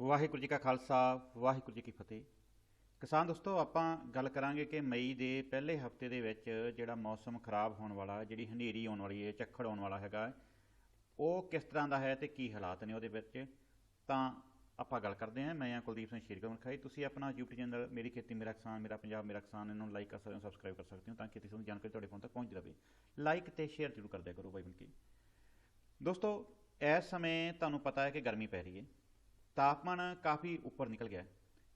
ਵਾਹਿਗੁਰੂ ਜੀ ਕਾ ਖਾਲਸਾ, ਵਾਹਿਗੁਰੂ ਜੀ ਕੀ ਫਤਿਹ। ਕਿਸਾਨ ਦੋਸਤੋ, ਆਪਾਂ ਗੱਲ ਕਰਾਂਗੇ ਕਿ ਮਈ ਦੇ ਪਹਿਲੇ ਹਫ਼ਤੇ ਦੇ ਵਿੱਚ ਜਿਹੜਾ ਮੌਸਮ ਖਰਾਬ ਹੋਣ ਵਾਲਾ, ਜਿਹੜੀ ਹਨੇਰੀ ਆਉਣ ਵਾਲੀ ਹੈ, ਝੱਖੜ ਆਉਣ ਵਾਲਾ ਹੈਗਾ, ਉਹ ਕਿਸ ਤਰ੍ਹਾਂ ਦਾ ਹੈ ਤੇ ਕੀ ਹਾਲਾਤ ਨੇ ਉਹਦੇ ਵਿੱਚ? ਤਾਂ ਆਪਾਂ ਗੱਲ ਕਰਦੇ ਹਾਂ। ਮੈਂ ਹਾਂ ਕੁਲਦੀਪ ਸਿੰਘ ਸ਼ੇਰਗਮਨ ਖਾਈ ਤੁਸੀਂ ਆਪਣਾ YouTube ਚੈਨਲ ਮੇਰੀ ਖੇਤੀ, ਮੇਰਾ ਕਿਸਾਨ, ਮੇਰਾ ਪੰਜਾਬ, ਮੇਰਾ ਕਿਸਾਨ, ਇਹਨੂੰ ਲਾਈਕ ਕਰ ਸਕਦੇ ਹੋ ਸਬਸਕ੍ਰਾਈਬ ਕਰ ਸਕਦੇ ਹੋ ਤਾਂ ਕਿ ਤੁਹਾਨੂੰ ਜਾਣਕਾਰੀ ਤੁਹਾਡੇ ਫੋਨ ਤੱਕ ਪਹੁੰਚ ਰਹੇ ਲਾਈਕ ਤੇ ਸ਼ੇਅਰ ਜ਼ਰੂਰ ਕਰ ਦਿਆ ਕਰੋ ਬਾਈ ਬਣ ਕੇ। ਦੋਸਤੋ, ਇਸ ਸਮੇਂ ਤੁਹਾਨੂੰ ਪਤਾ ਹੈ ਕਿ ਗਰਮੀ ਪੈ ਰਹੀ ਹੈ। ਤਾਪਮਾਨ ਕਾਫੀ ਉੱਪਰ ਨਿਕਲ ਗਿਆ।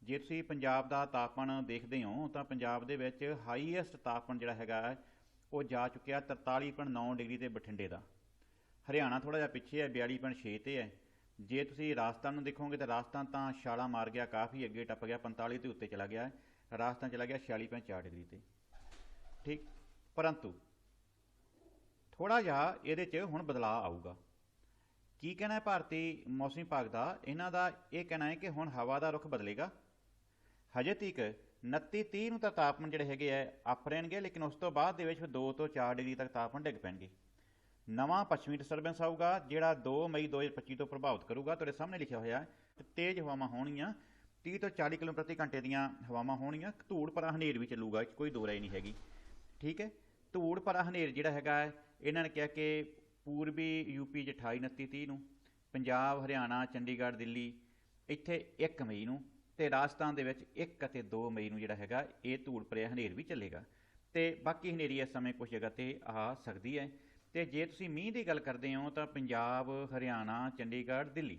ਜੇ ਤੁਸੀਂ ਪੰਜਾਬ ਦਾ ਤਾਪਮਾਨ ਦੇਖਦੇ ਹੋ, ਤਾਂ ਪੰਜਾਬ ਦੇ ਵਿੱਚ ਹਾਈਐਸਟ ਤਾਪਮਾਨ ਜਿਹੜਾ ਹੈਗਾ, ਉਹ ਜਾ ਚੁੱਕਿਆ 43.9 ਡਿਗਰੀ ਤੇ ਬਠਿੰਡੇ ਦਾ। ਹਰਿਆਣਾ ਥੋੜਾ ਜਿਹਾ ਪਿੱਛੇ ਹੈ 42.6 ਤੇ ਹੈ। ਜੇ ਤੁਸੀਂ ਰਾਜਸਥਾਨ ਨੂੰ ਦੇਖੋਗੇ, ਤਾਂ ਰਾਜਸਥਾਨ ਤਾਂ ਛਾਲਾ ਮਾਰ ਗਿਆ, ਕਾਫੀ ਅੱਗੇ ਟੱਪ ਗਿਆ 45 ਦੇ ਉੱਤੇ ਚਲਾ ਗਿਆ ਹੈ। ਰਾਜਸਥਾਨ ਚਲਾ ਗਿਆ 46.4 ਡਿਗਰੀ ਤੇ। ਠੀਕ, ਪਰੰਤੂ ਥੋੜਾ ਜਿਹਾ ਇਹਦੇ 'ਚ ਹੁਣ ਬਦਲਾਅ ਆਊਗਾ। ਕੀ ਕਹਿਣਾ ਹੈ ਭਾਰਤੀ ਮੌਸਮੀ ਵਿਭਾਗ ਦਾ? ਇਹਨਾਂ ਦਾ ਇਹ ਕਹਿਣਾ ਹੈ ਕਿ ਹੁਣ ਹਵਾ ਦਾ ਰੁਖ ਬਦਲੇਗਾ। ਹਜੇ ਤੱਕ 29 30 ਨੂੰ ਤਾਂ ਤਾਪਮਾਨ ਜਿਹੜੇ ਹੈਗੇ ਆ, ਅਪ ਰਹਿਣਗੇ, ਲੇਕਿਨ ਉਸ ਤੋਂ ਬਾਅਦ ਦੇ ਵਿੱਚ ਫਿਰ 2 ਤੋਂ 4 ਡਿਗਰੀ ਤੱਕ ਤਾਪਮਾਨ ਡਿੱਗ ਪੈਣਗੇ। ਨਵਾਂ ਪੱਛਮੀ ਡਿਸਟਰਬੈਂਸ ਆਊਗਾ, ਜਿਹੜਾ 2 ਮਈ 2025 ਤੋਂ ਪ੍ਰਭਾਵਿਤ ਕਰੂਗਾ। ਤੁਹਾਡੇ ਸਾਹਮਣੇ ਲਿਖਿਆ ਹੋਇਆ ਹੈ ਤੇਜ਼ ਹਵਾਵਾਂ ਹੋਣਗੀਆਂ। 30 ਤੋਂ 40 ਕਿਲੋਮੀਟਰ ਪ੍ਰਤੀ ਘੰਟੇ ਦੀਆਂ ਹਵਾਵਾਂ ਹੋਣਗੀਆਂ। ਧੂੜ ਭਰਾ ਹਨੇਰ ਵੀ ਚੱਲੂਗਾ ਕੋਈ ਦੋ ਰਾਏ ਨਹੀਂ ਹੈਗੀ। ਠੀਕ ਹੈ? ਧੂੜ ਭਰਾ ਹਨੇਰ ਜਿਹੜਾ ਹੈਗਾ ਇਹਨਾਂ ਨੇ ਕਿਹਾ ਕਿ ਪੂਰਬੀ ਯੂਪੀ 'ਚ 28 29 30 ਨੂੰ, ਪੰਜਾਬ, ਹਰਿਆਣਾ, ਚੰਡੀਗੜ੍ਹ, ਦਿੱਲੀ, ਇੱਥੇ 1 ਮਈ ਨੂੰ ਤੇ ਰਾਜਸਥਾਨ ਦੇ ਵਿੱਚ 1 ਅਤੇ 2 ਮਈ ਨੂੰ ਜਿਹੜਾ ਹੈਗਾ, ਇਹ ਧੂੜ ਭਰਿਆ ਹਨੇਰ ਵੀ ਚੱਲੇਗਾ। ਤੇ ਬਾਕੀ ਹਨੇਰੀ ਇਸ ਸਮੇਂ ਕੁਝ ਜਗ੍ਹਾ ਤੇ ਆ ਸਕਦੀ ਹੈ। ਤੇ ਜੇ ਤੁਸੀਂ ਮੀਂਹ ਦੀ ਗੱਲ ਕਰਦੇ ਹੋ ਤਾਂ ਪੰਜਾਬ, ਹਰਿਆਣਾ, ਚੰਡੀਗੜ੍ਹ, ਦਿੱਲੀ,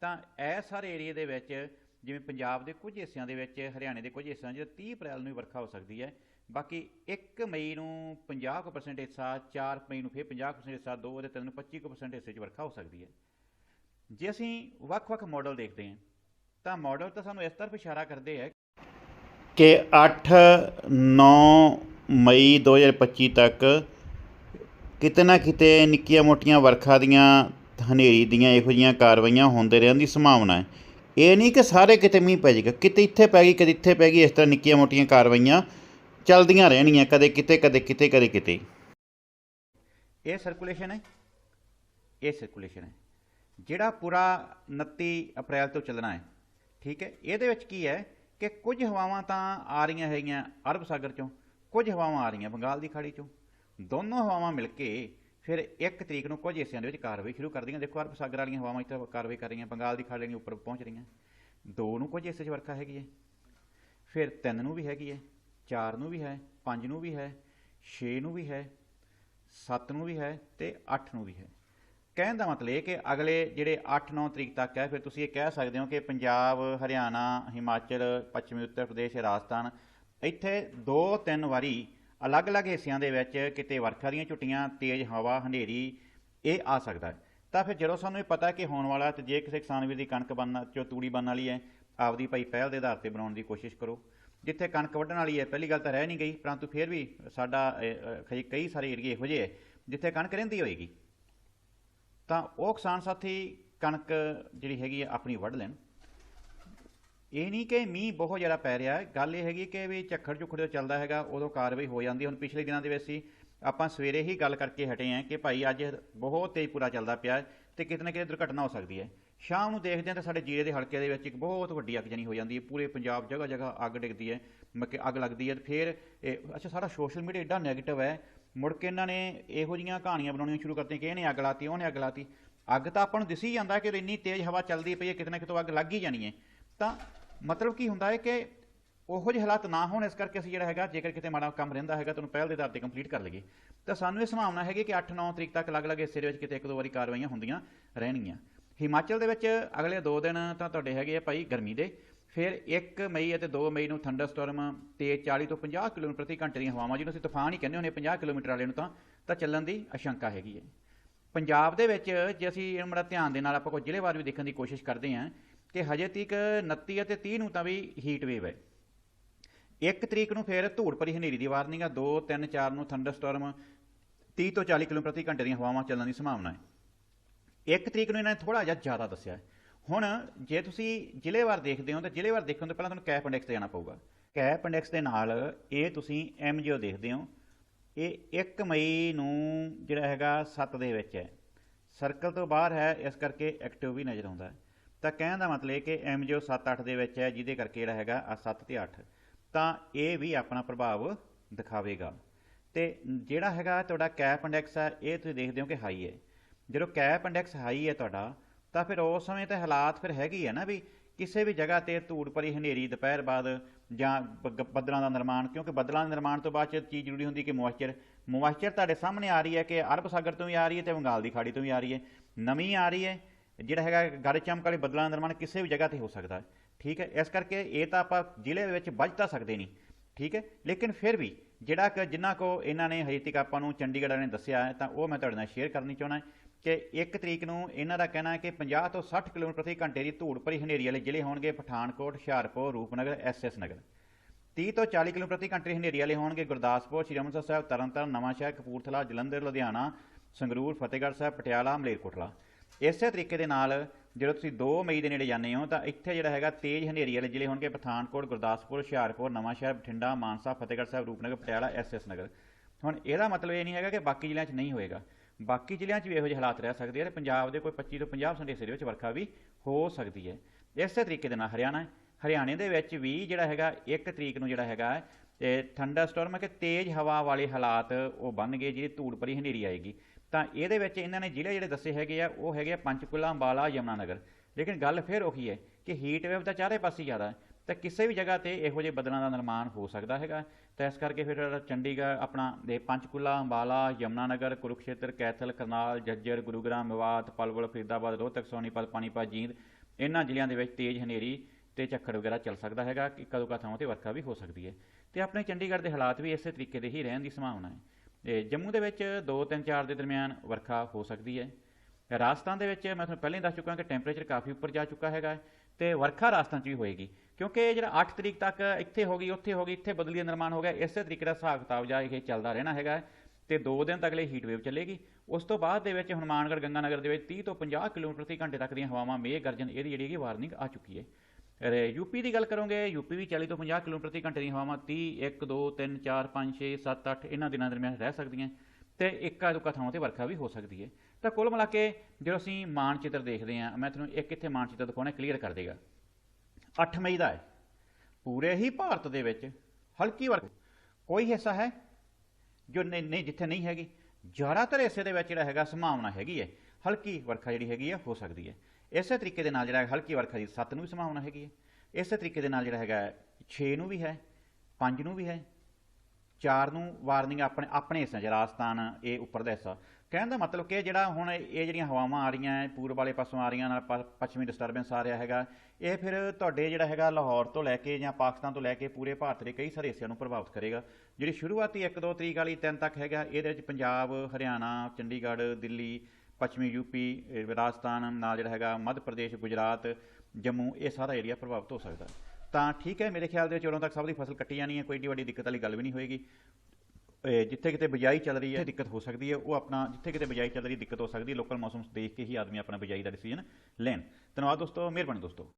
ਤਾਂ ਇਹ ਸਾਰੇ ਏਰੀਏ ਦੇ ਵਿੱਚ ਜਿਵੇਂ ਪੰਜਾਬ ਦੇ ਕੁਝ ਹਿੱਸਿਆਂ ਦੇ ਵਿੱਚ, ਹਰਿਆਣੇ ਦੇ ਕੁਝ ਹਿੱਸਿਆਂ 'ਚ 30 ਅਪ੍ਰੈਲ ਨੂੰ ਵੀ ਵਰਖਾ ਹੋ ਸਕਦੀ ਹੈ। ਬਾਕੀ 1 ਮਈ ਨੂੰ 50% ਹਿੱਸਾ 4 ਮਈ ਨੂੰ ਫਿਰ 50% ਹਿੱਸਾ 2 ਅਤੇ 3 ਨੂੰ 25% ਹਿੱਸੇ 'ਚ ਵਰਖਾ ਹੋ ਸਕਦੀ ਹੈ। ਜੇ ਅਸੀਂ ਵੱਖ-ਵੱਖ ਮਾਡਲ ਦੇਖਦੇ ਹਾਂ, ਤਾਂ ਮਾਡਲ ਤਾਂ ਸਾਨੂੰ ਇਸ ਤਰ੍ਹਾਂ ਇਸ਼ਾਰਾ ਕਰਦੇ ਹੈ ਕਿ 8 9 ਮਈ 2025 ਤੱਕ ਕਿਤੇ ਨਾ ਕਿਤੇ ਨਿੱਕੀਆਂ ਮੋਟੀਆਂ ਵਰਖਾ ਦੀਆਂ, ਹਨੇਰੀ ਦੀਆਂ ਇਹੋ ਜਿਹੀਆਂ ਕਾਰਵਾਈਆਂ ਹੁੰਦੇ ਰਹਿਣ ਦੀ ਸੰਭਾਵਨਾ ਹੈ। ਇਹ ਨਹੀਂ ਕਿ ਸਾਰੇ ਕਿਤੇ ਮੀਂਹ ਪੈ ਜਾਏਗਾ, ਕਿਤੇ ਇੱਥੇ ਪੈ ਗਈ, ਕਿਤੇ ਇੱਥੇ ਪੈ ਗਈ, ਇਸ ਤਰ੍ਹਾਂ ਨਿੱਕੀਆਂ ਮੋਟੀਆਂ ਕਾਰਵਾਈਆਂ ਚੱਲਦੀਆਂ ਰਹਿਣਗੀਆਂ ਕਦੇ ਕਿਤੇ ਕਦੇ ਕਿਤੇ ਕਦੇ ਕਿਤੇ। ਇਹ ਸਰਕੂਲੇਸ਼ਨ ਹੈ। ਇਹ ਸਰਕੂਲੇਸ਼ਨ ਹੈ। ਜਿਹੜਾ ਪੂਰਾ 29 ਅਪ੍ਰੈਲ ਤੋਂ ਚੱਲਣਾ ਹੈ, ਠੀਕ ਹੈ? ਇਹਦੇ ਵਿੱਚ ਕੀ ਹੈ ਕਿ ਕੁਝ ਹਵਾਵਾਂ ਤਾਂ ਆ ਰਹੀਆਂ ਹੈਗੀਆਂ ਅਰਬ ਸਾਗਰ ਚੋਂ, ਕੁਝ ਹਵਾਵਾਂ ਆ ਰਹੀਆਂ ਬੰਗਾਲ ਦੀ ਖਾੜੀ ਚੋਂ। ਦੋਨੋਂ ਹਵਾਵਾਂ ਮਿਲ ਕੇ ਫਿਰ 1 ਤਰੀਕ ਨੂੰ ਕੁਝ ਹਿੱਸਿਆਂ ਦੇ ਵਿੱਚ ਕਾਰਵਾਈ ਸ਼ੁਰੂ ਕਰਦੀਆਂ ਦੇਖੋ, ਅਰਬ ਸਾਗਰ ਵਾਲੀਆਂ ਹਵਾਵਾਂ ਇੱਥੇ ਕਾਰਵਾਈ ਕਰ ਰਹੀਆਂ, ਬੰਗਾਲ ਦੀ ਖਾੜੀ ਦੀਆਂ ਉੱਪਰ ਪਹੁੰਚ ਰਹੀਆਂ। ਦੋ ਨੂੰ ਕੁਝ ਹਿੱਸੇ 'ਚ ਵਰਖਾ ਹੈਗੀ ਹੈ। ਫਿਰ ਤਿੰਨ ਨੂੰ ਵੀ ਹੈਗੀ ਹੈ। ਚਾਰ ਨੂੰ ਵੀ ਹੈ, ਪੰਜ ਨੂੰ ਵੀ ਹੈ 6 ਨੂੰ ਵੀ ਹੈ 7 ਨੂੰ ਵੀ ਹੈ ਤੇ 8 ਨੂੰ ਵੀ ਹੈ। ਕਹਿਣ ਦਾ ਮਤਲਬ ਇਹ ਕਿ ਅਗਲੇ ਜਿਹੜੇ 8-9 ਤਰੀਕ ਤੱਕ ਹੈ, ਫਿਰ ਤੁਸੀਂ ਇਹ ਕਹਿ ਸਕਦੇ ਹੋ ਕਿ ਪੰਜਾਬ, ਹਰਿਆਣਾ, ਹਿਮਾਚਲ, ਪੱਛਮੀ ਉੱਤਰ ਪ੍ਰਦੇਸ਼, ਰਾਜਸਥਾਨ, ਇੱਥੇ ਦੋ, ਤਿੰਨ ਵਾਰੀ ਅਲੱਗ-ਅਲੱਗ ਹਿੱਸਿਆਂ ਦੇ ਵਿੱਚ ਕਿਤੇ ਵਰਖਾ ਦੀਆਂ ਛੁੱਟੀਆਂ ਤੇਜ਼ ਹਵਾ, ਹਨੇਰੀ, ਇਹ ਆ ਸਕਦਾ ਹੈ। ਤਾਂ ਫਿਰ ਜਦੋਂ ਸਾਨੂੰ ਇਹ ਪਤਾ ਕਿ ਹੋਣ ਵਾਲਾ, ਤੇ ਜੇ ਕਿਸੇ ਕਿਸਾਨ ਵੀਰ ਦੀ ਕਣਕ ਬਣਨ, ਚੋਂ ਤੂੜੀ ਬਣਨ ਵਾਲੀ ਹੈ, ਆਪਦੀ ਭਾਈ ਪਹਿਲ ਦੇ ਆਧਾਰ ਤੇ ਬਣਾਉਣ ਦੀ ਕੋਸ਼ਿਸ਼ ਕਰੋ। ਜਿੱਥੇ ਕਣਕ ਵੱਢਣ ਵਾਲੀ ਹੈ, ਪਹਿਲੀ ਗੱਲ ਤਾਂ ਰਹਿ ਨਹੀਂ ਗਈ, ਪਰੰਤੂ ਫਿਰ ਵੀ ਸਾਡਾ ਕਈ- ਸਾਰੇ ਏਰੀਏ ਇਹੋ ਜਿਹੇ ਹੈ, ਜਿੱਥੇ ਕਣਕ ਰਹਿੰਦੀ ਹੋਏਗੀ। ਤਾਂ ਉਹ ਕਿਸਾਨ ਸਾਥੀ ਕਣਕ ਜਿਹੜੀ ਹੈਗੀ ਹੈ ਆਪਣੀ ਵੱਢ ਲੈਣ। ਇਹ ਨਹੀਂ ਕਿ ਮੀਂਹ ਬਹੁਤ ਜ਼ਿਆਦਾ ਪੈ ਰਿਹਾ ਹੈ, ਗੱਲ ਇਹ ਹੈਗੀ ਕਿ ਵੀ ਝੱਖੜ ਝੁੱਖੜ ਜੋ ਚੱਲਦਾ ਹੈਗਾ, ਉਦੋਂ ਕਾਰਵਾਈ ਹੋ ਜਾਂਦੀ ਹੁਣ ਪਿਛਲੇ ਦਿਨਾਂ ਦੇ ਵਿੱਚ ਸੀ ਆਪਾਂ ਸਵੇਰੇ ਹੀ ਗੱਲ ਕਰਕੇ ਹਟੇ ਹਾਂ ਕਿ ਭਾਈ ਅੱਜ ਬਹੁਤ ਤੇਜ਼ ਪੂਰਾ ਚੱਲਦਾ ਪਿਆ ਤੇ ਕਿਤੇ ਨਾ ਕਿਤੇ ਦੁਰਘਟਨਾ ਹੋ ਸਕਦੀ ਹੈ। ਸ਼ਾਮ ਨੂੰ ਦੇਖਦੇ ਹਾਂ ਤਾਂ ਸਾਡੇ ਜੀਰੇ ਦੇ ਹਲਕੇ ਦੇ ਵਿੱਚ ਇੱਕ ਬਹੁਤ ਵੱਡੀ ਅੱਗ ਜਣੀ ਹੋ ਜਾਂਦੀ ਹੈ। ਪੂਰੇ ਪੰਜਾਬ ਜਗ੍ਹਾ ਜਗ੍ਹਾ ਅੱਗ ਡਿੱਗਦੀ ਹੈ, ਮੱਕੇ ਅੱਗ ਲੱਗਦੀ ਹੈ ਤੇ ਫਿਰ ਇਹ, ਅੱਛਾ ਸਾਡਾ ਸੋਸ਼ਲ ਮੀਡੀਆ ਐਡਾ ਨੈਗੇਟਿਵ ਹੈ। ਮੁੜ ਕੇ ਇਹਨਾਂ ਨੇ ਇਹੋ ਜਿਹੀਆਂ ਕਹਾਣੀਆਂ ਬਣਾਉਣੀਆਂ ਸ਼ੁਰੂ ਕਰਤੀਆਂ ਕਿ ਇਹਨੇ ਅੱਗ ਲਾਤੀ, ਉਹਨੇ ਅੱਗ ਲਾਤੀ। ਅੱਗ ਤਾਂ ਆਪਾਂ ਨੂੰ ਦਿਸੀ ਜਾਂਦਾ ਕਿ ਇੰਨੀ ਤੇਜ਼ ਹਵਾ ਚੱਲਦੀ ਪਈ ਹੈ, ਕਿਤੇ ਨਾ ਕਿਤੇ ਅੱਗ ਲੱਗ ਹੀ ਜਾਣੀ ਹੈ। ਤਾਂ ਮਤਲਬ ਕੀ ਹੁੰਦਾ ਹੈ ਕਿ ਉਹੋ ਜਿਹੇ ਹਾਲਾਤ ਨਾ ਹੋਣ, ਇਸ ਕਰਕੇ ਅਸੀਂ ਜਿਹੜਾ ਹੈਗਾ, ਜੇਕਰ ਕਿਤੇ ਮਾੜਾ ਕੰਮ ਰਹਿੰਦਾ ਹੈਗਾ ਤੁਹਾਨੂੰ ਪਹਿਲ ਦੇ ਆਧਾਰ ਤੇ ਕੰਪਲੀਟ ਕਰ ਲਈਏ। ਤਾਂ ਸਾਨੂੰ ਇਹ ਸੰਭਾਵਨਾ ਹੈਗੀ ਕਿ 8-9 ਤਰੀਕ ਤੱਕ ਅਲੱਗ-ਅਲੱਗ ਹਿੱਸੇ ਦੇ ਵਿੱਚ ਕਿਤੇ ਇੱਕ ਦੋ ਵਾਰੀ ਕਾਰਵਾਈਆਂ ਹੁੰਦੀਆਂ ਰਹਿਣਗੀਆਂ। ਹਿਮਾਚਲ ਦੇ ਵਿੱਚ ਅਗਲੇ 2 ਦਿਨ ਤਾਂ ਤੁਹਾਡੇ ਹੈਗੇ ਆ ਭਾਈ ਗਰਮੀ ਦੇ। ਫਿਰ 1 ਮਈ ਅਤੇ 2 ਮਈ ਨੂੰ ਥੰਡਰਸਟਾਰਮ ਤੇ 40 ਤੋਂ 50 ਕਿਲੋਮੀਟਰ ਪ੍ਰਤੀ ਘੰਟੇ ਦੀਆਂ ਹਵਾਵਾਂ, ਜਿਹਨੂੰ ਅਸੀਂ ਤੂਫਾਨ ਹੀ ਕਹਿੰਦੇ ਹੁੰਦੇ 50 ਕਿਲੋਮੀਟਰ ਵਾਲੇ ਨੂੰ ਤਾਂ ਤਾਂ ਚੱਲਣ ਦੀ ਆਸ਼ੰਕਾ ਹੈਗੀ ਹੈ। ਪੰਜਾਬ ਦੇ ਵਿੱਚ ਜੇ ਅਸੀਂ ਇਹਨੂੰ ਬੜਾ ਧਿਆਨ ਦੇ ਨਾਲ ਆਪਾਂ ਕੋਈ ਜ਼ਿਲ੍ਹੇਵਾਰ ਵੀ ਦੇਖਣ ਦੀ ਕੋਸ਼ਿਸ਼ ਕਰਦੇ ਹਾਂ, ਕਿ ਹਜੇ ਤੱਕ 29 ਅਤੇ 30 ਨੂੰ ਤਾਂ ਵੀ ਹੀਟ ਵੇਵ ਹੈ। 1 ਤਰੀਕ ਨੂੰ ਫਿਰ ਧੂੜ ਭਰੀ ਹਨੇਰੀ ਦੀ ਵਾਰਨਿੰਗ ਆ। 2 3 4 ਨੂੰ ਥੰਡਰਸਟਾਰਮ 30 ਤੋਂ 40 ਕਿਲੋਮੀਟਰ ਪ੍ਰਤੀ ਘੰਟੇ ਦੀਆਂ ਹਵਾਵਾਂ ਚੱਲਣ ਦੀ ਸੰਭਾਵਨਾ ਹੈ। 1 ਤਰੀਕ ਨੂੰ ਇਹਨਾਂ ਨੇ ਥੋੜਾ ਜਿਹਾ ਜ਼ਿਆਦਾ ਦੱਸਿਆ ਹੁਣ ਜੇ ਤੁਸੀਂ ਜ਼ਿਲ੍ਹੇਵਾਰ ਦੇਖਦੇ ਹੋ ਤਾਂ ਜ਼ਿਲ੍ਹੇਵਾਰ ਦੇਖਣ ਤੋਂ ਪਹਿਲਾਂ ਤੁਹਾਨੂੰ ਕੈਪ ਇੰਡੈਕਸ ਤੇ ਜਾਣਾ ਪਊਗਾ। ਕੈਪ ਇੰਡੈਕਸ ਦੇ ਨਾਲ ਇਹ ਤੁਸੀਂ ਐਮਜੀਓ ਦੇਖਦੇ ਹੋ। ਇਹ 1 ਮਈ ਨੂੰ ਜਿਹੜਾ ਹੈਗਾ 7 ਦੇ ਵਿੱਚ ਹੈ। ਸਰਕਲ ਤੋਂ ਬਾਹਰ ਹੈ, ਇਸ ਕਰਕੇ ਐਕਟਿਵ ਵੀ ਨਜ਼ਰ ਆਉਂਦਾ ਤਾਂ ਕਹਿਣ ਦਾ ਮਤਲਬ ਹੈ ਕਿ ਐਮ ਜੋ 7-8 ਦੇ ਵਿੱਚ ਹੈ, ਜਿਹਦੇ ਕਰਕੇ ਜਿਹੜਾ ਹੈਗਾ ਆ 7 ਤੇ 8 ਤਾਂ ਇਹ ਵੀ ਆਪਣਾ ਪ੍ਰਭਾਵ ਦਿਖਾਵੇਗਾ। ਤੇ ਜਿਹੜਾ ਹੈਗਾ ਤੁਹਾਡਾ ਕੈਪ ਇੰਡੈਕਸ ਹੈ, ਇਹ ਤੁਸੀਂ ਦੇਖਦੇ ਹੋ ਕਿ ਹਾਈ ਹੈ। ਜਦੋਂ ਕੈਪ ਇੰਡੈਕਸ ਹਾਈ ਹੈ ਤੁਹਾਡਾ, ਤਾਂ ਫਿਰ ਉਸ ਸਮੇਂ ਤੇ ਹਾਲਾਤ ਫਿਰ ਹੈਗੀ ਹੈ ਨਾ ਵੀ ਕਿਸੇ ਵੀ ਜਗ੍ਹਾ ਤੇ ਧੂੜ ਭਰੀ ਹਨੇਰੀ ਦੁਪਹਿਰ ਬਾਅਦ ਜਾਂ ਬੱਦਲਾਂ ਦਾ ਨਿਰਮਾਣ, ਕਿਉਂਕਿ ਬੱਦਲਾਂ ਦੇ ਨਿਰਮਾਣ ਤੋਂ ਬਾਅਦ ਚ ਚੀਜ਼ ਜ਼ਰੂਰੀ ਹੁੰਦੀ ਕਿ ਮੋਇਸਚਰ ਮੋਇਸਚਰ ਤੁਹਾਡੇ ਸਾਹਮਣੇ ਆ ਰਹੀ ਹੈ ਕਿ ਅਰਬ ਸਾਗਰ ਤੋਂ ਵੀ ਆ ਰਹੀ ਹੈ ਤੇ ਬੰਗਾਲ ਦੀ ਖਾੜੀ ਤੋਂ ਵੀ ਆ ਰਹੀ ਹੈ। ਨਵੀਂ ਆ ਰਹੀ ਹੈ, ਜਿਹੜਾ ਹੈਗਾ ਗੜ ਚਮਕ ਵਾਲੇ ਬੱਦਲਾਂ ਦਾ ਨਿਰਮਾਣ ਕਿਸੇ ਵੀ ਜਗ੍ਹਾ ਤੇ ਹੋ ਸਕਦਾ ਹੈ। ਠੀਕ ਹੈ? ਇਸ ਕਰਕੇ ਇਹ ਤਾਂ ਆਪਾਂ ਜ਼ਿਲ੍ਹੇ ਦੇ ਵਿੱਚ ਬਚ ਤਾਂ ਸਕਦੇ ਨਹੀਂ, ਠੀਕ ਹੈ? ਲੇਕਿਨ ਫਿਰ ਵੀ ਜਿਹੜਾ ਕਿ ਜਿੰਨਾ ਕੋ ਇਹਨਾਂ ਨੇ ਹਜੇ ਤੱਕ ਆਪਾਂ ਨੂੰ ਚੰਡੀਗੜ੍ਹ ਨੇ ਦੱਸਿਆ ਹੈ, ਤਾਂ ਉਹ ਮੈਂ ਤੁਹਾਡੇ ਨਾਲ ਸ਼ੇਅਰ ਕਰਨੀ ਚਾਹੁੰਦਾ ਕਿ ਇੱਕ ਤਰੀਕ ਨੂੰ ਇਹਨਾਂ ਦਾ ਕਹਿਣਾ ਹੈ ਕਿ 50 ਤੋਂ 60 ਕਿਲੋਮੀਟਰ ਪ੍ਰਤੀ ਘੰਟੇ ਦੀ ਧੂੜ ਭਰੀ ਹਨੇਰੀ ਵਾਲੇ ਜ਼ਿਲ੍ਹੇ ਹੋਣਗੇ ਪਠਾਨਕੋਟ, ਹੁਸ਼ਿਆਰਪੁਰ, ਰੂਪਨਗਰ ਐਸਐਸ ਨਗਰ। 30 ਤੋਂ 40 ਕਿਲੋਮੀਟਰ ਪ੍ਰਤੀ ਘੰਟੇ ਹਨੇਰੀ ਵਾਲੇ ਹੋਣਗੇ ਗੁਰਦਾਸਪੁਰ, ਸ਼੍ਰੀ ਅੰਮ੍ਰਿਤਸਰ ਸਾਹਿਬ, ਤਰਨਤਾਰਨ ਨਵਾਂਸ਼ਹਿਰ ਕਪੂਰਥਲਾ, ਜਲੰਧਰ, ਲੁਧਿਆਣਾ, ਸੰਗਰੂਰ, ਫਤਿਹਗੜ੍ਹ ਸਾਹਿਬ, ਪਟਿਆਲਾ, ਮਲੇਰਕੋਟਲਾ। ਇਸੇ ਤਰੀਕੇ ਦੇ ਨਾਲ ਜਦੋਂ ਤੁਸੀਂ 2 ਮਈ ਦੇ ਨੇੜੇ ਜਾਂਦੇ ਹੋ, ਤਾਂ ਇੱਥੇ ਜਿਹੜਾ ਹੈਗਾ ਤੇਜ਼ ਹਨੇਰੀ ਵਾਲੇ ਜ਼ਿਲ੍ਹੇ ਹੋਣਗੇ ਪਠਾਨਕੋਟ, ਗੁਰਦਾਸਪੁਰ, ਹੁਸ਼ਿਆਰਪੁਰ, ਨਵਾਂਸ਼ਹਿਰ, ਬਠਿੰਡਾ, ਮਾਨਸਾ, ਫਤਿਹਗੜ੍ਹ ਸਾਹਿਬ, ਰੂਪਨਗਰ, ਪਟਿਆਲਾ, ਐਸਐਸ ਨਗਰ। ਹੁਣ ਇਹਦਾ ਮਤਲਬ ਇਹ ਨਹੀਂ ਹੈਗਾ ਕਿ ਬਾਕੀ ਜ਼ਿਲ੍ਹਿਆਂ 'ਚ ਨਹੀਂ ਹੋਏਗਾ। ਬਾਕੀ ਜ਼ਿਲ੍ਹਿਆਂ 'ਚ ਵੀ ਇਹੋ ਜਿਹੇ ਹਾਲਾਤ ਰਹਿ ਸਕਦੇ ਆ ਤੇ ਪੰਜਾਬ ਦੇ ਕੋਈ 25 ਤੋਂ 50% ਹਿੱਸੇ ਦੇ ਵਿੱਚ ਵਰਖਾ ਵੀ ਹੋ ਸਕਦੀ ਹੈ। ਇਸੇ ਤਰੀਕੇ ਦੇ ਨਾਲ ਹਰਿਆਣਾ ਹਰਿਆਣੇ ਦੇ ਵਿੱਚ ਵੀ ਜਿਹੜਾ ਹੈਗਾ 1 ਤਰੀਕ ਨੂੰ ਜਿਹੜਾ ਹੈਗਾ ਇਹ ਠੰਡਾ ਸਟਾਰਮ ਹੈ ਕਿ ਤੇਜ਼ ਹਵਾ ਵਾਲੇ ਹਾਲਾਤ ਉਹ ਬਣਨਗੇ ਜਿਹੜੀ ਧੂੜ ਭਰੀ ਹਨੇਰੀ ਆਏਗੀ। ਤਾਂ ਇਹਦੇ ਵਿੱਚ ਇਹਨਾਂ ਨੇ ਜ਼ਿਲ੍ਹੇ ਜਿਹੜੇ ਦੱਸੇ ਹੈਗੇ ਆ, ਉਹ ਹੈਗੇ ਆ ਪੰਚਕੂਲਾ, ਅੰਬਾਲਾ, ਯਮੁਨਾਨਗਰ। ਲੇਕਿਨ ਗੱਲ ਫਿਰ ਉਹੀ ਹੈ ਕਿ ਹੀਟ ਵੇਵ ਤਾਂ ਚਾਰੇ ਪਾਸੇ ਜ਼ਿਆਦਾ ਤਾਂ ਕਿਸੇ ਵੀ ਜਗ੍ਹਾ ਤੇ ਇਹੋ ਜਿਹੇ ਬੱਦਲਾਂ ਦਾ ਨਿਰਮਾਣ ਹੋ ਸਕਦਾ ਹੈਗਾ। ਤਾਂ ਇਸ ਕਰਕੇ ਫਿਰ ਜਿਹੜਾ ਚੰਡੀਗੜ੍ਹ ਆਪਣਾ ਦੇ ਪੰਚਕੂਲਾ, ਅੰਬਾਲਾ, ਯਮੁਨਾਨਗਰ, ਕੁਰੂਕਸ਼ੇਤਰ, ਕੈਥਲ, ਕਰਨਾਲ, ਜੱਜਰ, ਗੁਰੂਗ੍ਰਾਮ, ਮੇਵਾਤ, ਪਲਵਲ, ਫਰੀਦਾਬਾਦ, ਰੋਹਤਕ, ਸੋਨੀਪਤ, ਪਾਣੀਪਤ, ਜੀਂਦ, ਇਹਨਾਂ ਜ਼ਿਲ੍ਹਿਆਂ ਦੇ ਵਿੱਚ ਤੇਜ਼ ਹਨੇਰੀ ਤੇ ਝੱਖੜ ਵਗੈਰਾ ਚੱਲ ਸਕਦਾ ਹੈਗਾ, ਕਿ ਕਦੋਂ ਕਾ ਥਾਵਾਂ ਤੇ ਵਰਖਾ ਵੀ ਹੋ ਸਕਦੀ ਹੈ। ਤੇ ਆਪਣੇ ਚੰਡੀਗੜ੍ਹ ਦੇ ਹਾਲਾਤ ਵੀ ਇਸੇ ਤਰੀਕੇ ਦੇ ਹੀ ਰਹਿਣ ਦੀ ਸੰਭਾਵਨਾ ਹੈ। ਤੇ ਜੰਮੂ ਦੇ ਵਿੱਚ 2 3 4 ਦੇ ਦਰਮਿਆਨ ਵਰਖਾ ਹੋ ਸਕਦੀ ਹੈ। ਰਾਜਸਥਾਨ ਦੇ ਵਿੱਚ ਮੈਂ ਤੁਹਾਨੂੰ ਪਹਿਲਾਂ ਹੀ ਦੱਸ ਚੁੱਕਾ ਕਿ ਟੈਂਪਰੇਚਰ ਕਾਫੀ ਉੱਪਰ ਜਾ ਚੁੱਕਾ ਹੈਗਾ ਹੈ ਤੇ ਵਰਖਾ ਰਾਜਸਥਾਨ 'ਚ ਵੀ ਹੋਏਗੀ, ਕਿਉਂਕਿ ਜਿਹੜਾ 8 ਤਰੀਕ ਤੱਕ ਇੱਥੇ ਹੋ ਗਈ, ਉੱਥੇ ਹੋ ਗਈ, ਇੱਥੇ ਬਦਲੀ ਦਾ ਨਿਰਮਾਣ ਹੋ ਗਿਆ, ਇਸੇ ਤਰੀਕੇ ਦਾ ਹਿਸਾਬ ਕਿਤਾਬ ਜਾ ਇਹ ਚੱਲਦਾ ਰਹਿਣਾ ਹੈਗਾ ਹੈ ਤੇ 2 ਦਿਨ ਤੱਕ ਲਈ ਹੀਟ ਵੇਵ ਚੱਲੇਗੀ। ਉਸ ਤੋਂ ਬਾਅਦ ਦੇ ਵਿੱਚ ਹਨੂਮਾਨਗੜ੍ਹ, ਗੰਗਾਨਗਰ ਦੇ ਵਿੱਚ 30 ਤੋਂ 50 ਕਿਲੋਮੀਟਰ ਪ੍ਰਤੀ ਘੰਟੇ ਤੱਕ ਦੀਆਂ ਹਵਾਵਾਂ, ਮੇਘ, ਗਰਜਨ, ਇਹਦੀ ਜਿਹੜੀ ਹੈਗੀ ਵਾਰਨਿੰਗ ਆ ਚੁੱਕੀ ਹੈ। ਯੂਪੀ ਦੀ ਗੱਲ ਕਰੋਗੇ, ਯੂਪੀ ਵੀ 40 ਤੋਂ 50 ਕਿਲੋਮੀਟਰ ਪ੍ਰਤੀ ਘੰਟੇ ਦੀ ਹਵਾਵਾਂ 30 1 2 3 4 5 6 7 8 ਇਹਨਾਂ ਦਿਨਾਂ ਦਰਮਿਆਨ ਰਹਿ ਸਕਦੀਆਂ ਤੇ ਇੱਕਾ ਦੁੱਕਾ ਥਾਵਾਂ ਤੇ ਵਰਖਾ ਵੀ ਹੋ ਸਕਦੀ ਹੈ। ਤਾਂ ਕੁੱਲ ਮਿਲਾ ਕੇ ਜਦੋਂ ਅਸੀਂ ਮਾਨਚਿੱਤਰ ਦੇਖਦੇ ਹਾਂ, ਮੈਂ ਤੁਹਾਨੂੰ ਇੱਕ ਇੱਥੇ ਮਾਨਚਿੱਤਰ ਦਿਖਾਉਣਾ ਕਲੀਅਰ ਕਰ ਦੇਗਾ। 8 ਮਈ ਦਾ ਹੈ। ਪੂਰੇ ਹੀ ਭਾਰਤ ਦੇ ਵਿੱਚ ਹਲਕੀ ਵਰਖਾ, ਕੋਈ ਹਿੱਸਾ ਹੈ ਜੋ ਨਹੀਂ ਨਹੀਂ, ਜਿੱਥੇ ਨਹੀਂ ਹੈਗੀ। ਜ਼ਿਆਦਾਤਰ ਹਿੱਸੇ ਦੇ ਵਿੱਚ ਜਿਹੜਾ ਹੈਗਾ ਸੰਭਾਵਨਾ ਹੈਗੀ ਹੈ। ਹਲਕੀ ਵਰਖਾ ਜਿਹੜੀ ਹੈਗੀ ਆ ਹੋ ਸਕਦੀ ਹੈ। ਇਸੇ ਤਰੀਕੇ ਦੇ ਨਾਲ ਜਿਹੜਾ ਹਲਕੀ ਵਰਖਾ ਦੀ 7 ਨੂੰ ਵੀ ਸੰਭਾਵਨਾ ਹੈਗੀ ਹੈ। ਇਸੇ ਤਰੀਕੇ ਦੇ ਨਾਲ ਜਿਹੜਾ ਹੈਗਾ 6 ਨੂੰ ਵੀ ਹੈ 5 ਨੂੰ ਵੀ ਹੈ 4 ਨੂੰ ਵਾਰਨਿੰਗ ਆਪਣੇ ਆਪਣੇ ਹਿੱਸੇ 'ਚ ਰਾਜਸਥਾਨ ਇਹ ਉੱਪਰ ਦਾ ਹਿੱਸਾ। ਕਹਿਣ ਦਾ ਮਤਲਬ ਕਿ ਜਿਹੜਾ ਹੁਣ ਇਹ ਜਿਹੜੀਆਂ ਹਵਾਵਾਂ ਆ ਰਹੀਆਂ ਹੈ, ਪੂਰਬ ਵਾਲੇ ਪਾਸੋਂ ਆ ਰਹੀਆਂ ਨਾਲ ਪੱਛਮੀ ਡਿਸਟਰਬੈਂਸ ਆ ਰਿਹਾ ਹੈਗਾ ਇਹ ਫਿਰ ਤੁਹਾਡੇ ਜਿਹੜਾ ਹੈਗਾ ਲਾਹੌਰ ਤੋਂ ਲੈ ਕੇ ਜਾਂ ਪਾਕਿਸਤਾਨ ਤੋਂ ਲੈ ਕੇ ਪੂਰੇ ਭਾਰਤ ਦੇ ਕਈ ਸਾਰੇ ਹਿੱਸਿਆਂ ਨੂੰ ਪ੍ਰਭਾਵਿਤ ਕਰੇਗਾ। ਜਿਹੜੀ ਸ਼ੁਰੂਆਤੀ 1-2 ਤਰੀਕ ਵਾਲੀ 3 ਤੱਕ ਹੈਗਾ ਇਹਦੇ ਵਿੱਚ ਪੰਜਾਬ ਹਰਿਆਣਾ ਚੰਡੀਗੜ੍ਹ ਦਿੱਲੀ ਪੱਛਮੀ ਯੂਪੀ, ਇਹ ਰਾਜਸਥਾਨ, ਨਾਲ ਜਿਹੜਾ ਹੈਗਾ ਮੱਧ ਪ੍ਰਦੇਸ਼, ਗੁਜਰਾਤ, ਜੰਮੂ, ਇਹ ਸਾਰਾ ਏਰੀਆ ਪ੍ਰਭਾਵਿਤ ਹੋ ਸਕਦਾ ਤਾਂ ਠੀਕ ਹੈ, ਮੇਰੇ ਖਿਆਲ ਦੇ ਵਿੱਚ ਉਦੋਂ ਤੱਕ ਸਭ ਦੀ ਫਸਲ ਕੱਟੀ ਜਾਣੀ ਹੈ, ਕੋਈ ਏਡੀ ਵੱਡੀ ਦਿੱਕਤ ਵਾਲੀ ਗੱਲ ਵੀ ਨਹੀਂ ਹੋਏਗੀ। ਜਿੱਥੇ ਕਿਤੇ ਬਿਜਾਈ ਚੱਲ ਰਹੀ ਹੈ, ਦਿੱਕਤ ਹੋ ਸਕਦੀ ਹੈ, ਉਹ ਆਪਣਾ ਜਿੱਥੇ ਕਿਤੇ ਬਿਜਾਈ ਚੱਲ ਰਹੀ ਦਿੱਕਤ ਹੋ ਸਕਦੀ ਹੈ, ਲੋਕਲ ਮੌਸਮ ਦੇਖ ਕੇ ਹੀ ਆਦਮੀ ਆਪਣਾ ਬਿਜਾਈ ਦਾ ਡਿਸੀਜਨ ਲੈਣ। ਧੰਨਵਾਦ ਦੋਸਤੋ, ਮਿਹਰਬਾਨੀ ਦੋਸਤੋ।